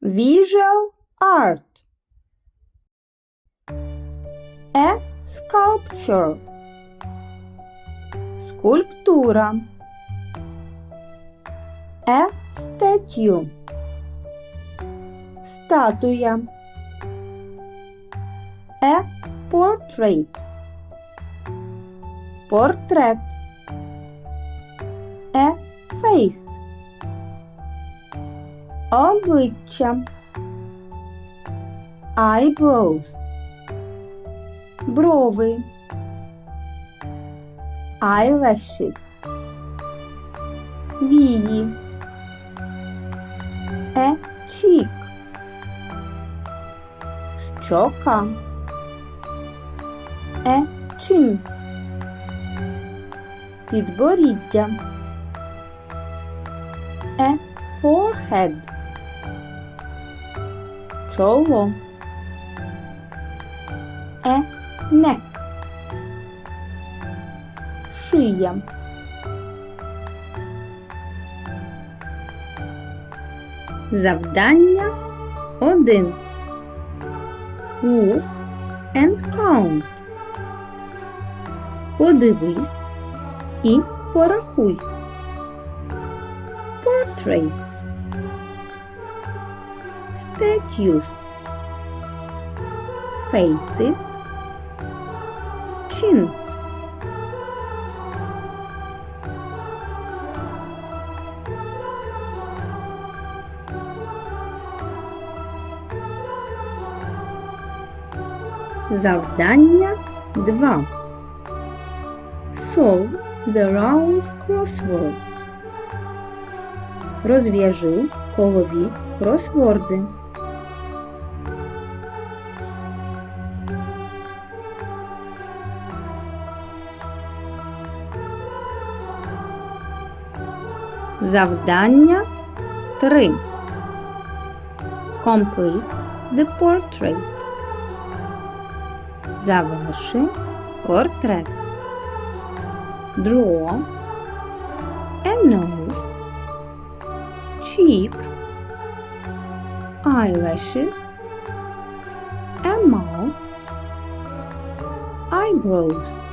Visual art. A sculpture. Скульптура. A statue. Статуя. A portrait. Портрет. A face. Обличчя. Eyebrows. Брови. Eyelashes. Вії. A cheek. Щока. A chin. Підборіддя. A forehead. Чоло. A neck. Шия. Завдання 1. Look and count. Подивись і порахуй. Portraits. Statues. Faces. Chins. Завдання 2. Solve the round crosswords. Розв'яжи колові кросворди. Завдання 3. Complete the portrait. Заверши портрет. Draw a nose, cheeks, eyelashes, a mouth, eyebrows.